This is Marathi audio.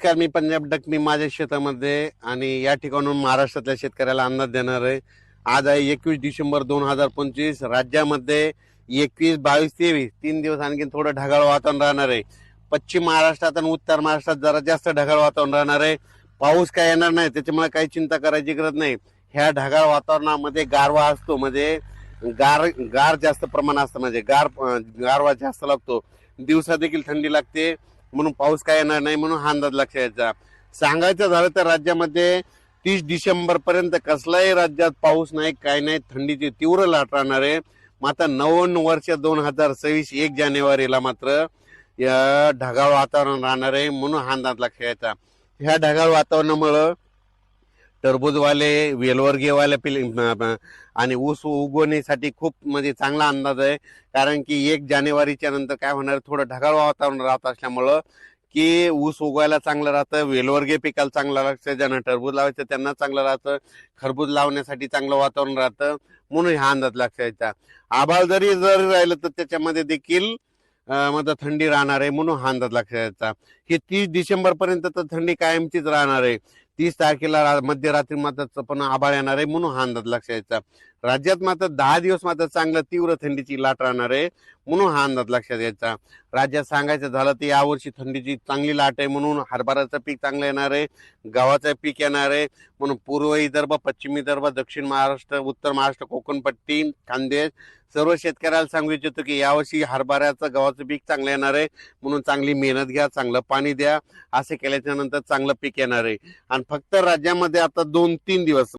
नमस्कार मी पंजाब डक मी माझ्या शेतामध्ये आणि या ठिकाणून महाराष्ट्रातल्या शेतकऱ्याला अंदाज देणार आहे. आज आहे एकवीस डिसेंबर दोन हजार पंचवीस. राज्यामध्ये एकवीस बावीस तेवीस तीन दिवस आणखी थोडं ढगाळ वातावरण राहणार आहे. पश्चिम महाराष्ट्रात आणि उत्तर महाराष्ट्रात जरा जास्त ढगाळ वातावरण राहणार आहे. पाऊस काय येणार नाही त्याच्यामुळे काही चिंता करायची गरज नाही. ह्या ढगाळ वातावरणामध्ये गारवा असतो म्हणजे गार गार जास्त प्रमाण असतं म्हणजे गार गारवा जास्त लागतो. दिवसा देखील थंडी लागते. म्हणून पाऊस काय येणार नाही म्हणून हा अंदाज लक्षात यायचा सांगायचं झालं तर राज्यामध्ये तीस डिसेंबर पर्यंत कसलाही राज्यात पाऊस नाही काय नाही थंडीची तीव्र लाट राहणार आहे. मात्र नव्वन्न वर्ष दोन हजार सव्वीस एक जानेवारीला मात्र या ढगाळ वातावरण राहणार आहे म्हणून हा अंदाज लक्षात यायचा ह्या ढगाळ वातावरणामुळं टरबूजवाले वेलवर्गीयवाले पिल आणि ऊस उगवण्यासाठी खूप म्हणजे चांगला अंदाज आहे. कारण की एक जानेवारीच्या नंतर काय होणार थोडं ढगाळ वातावरण राहत असल्यामुळं की ऊस उगवायला चांगलं राहतं वेलवर्गीय पिकाला चांगलं लागतं ज्यांना टरबूज लावायचं त्यांना चांगलं राहतं खरबूज लावण्यासाठी चांगलं वातावरण राहतं म्हणून हा अंदाज लक्षात आभाळ जरी जरी राहिलं तर त्याच्यामध्ये देखील अं, मध्ये थंडी राहणार आहे म्हणून हा अंदाज लक्षात यायचा ही तीस डिसेंबर पर्यंत तर थंडी कायमचीच राहणार आहे. तीस तारखेला मध्यरात्री मात्र पण आभाळ येणार आहे म्हणून हा अंदाज लक्षात यायचा. राज्यात मात्र दहा दिवस मात्र चांगलं तीव्र थंडीची लाट राहणार आहे म्हणून हा अंदाज लक्षात घ्यायचा राज्यात सांगायचं झालं तर यावर्षी थंडीची चांगली लाट आहे म्हणून हरभऱ्याचं पीक चांगलं येणार आहे गव्हाचं पीक येणार आहे म्हणून पूर्व विदर्भ पश्चिम विदर्भ दक्षिण महाराष्ट्र उत्तर महाराष्ट्र कोकणपट्टी खानदेश सर्व शेतकऱ्याला सांगू इच्छितो की यावर्षी हरभऱ्याचं गव्हाचं पीक चांगलं येणार आहे म्हणून चांगली मेहनत घ्या चांगलं पाणी द्या असे केल्याच्यानंतर चांगलं पीक येणार आहे. आणि फक्त राज्यामध्ये आता दोन तीन दिवस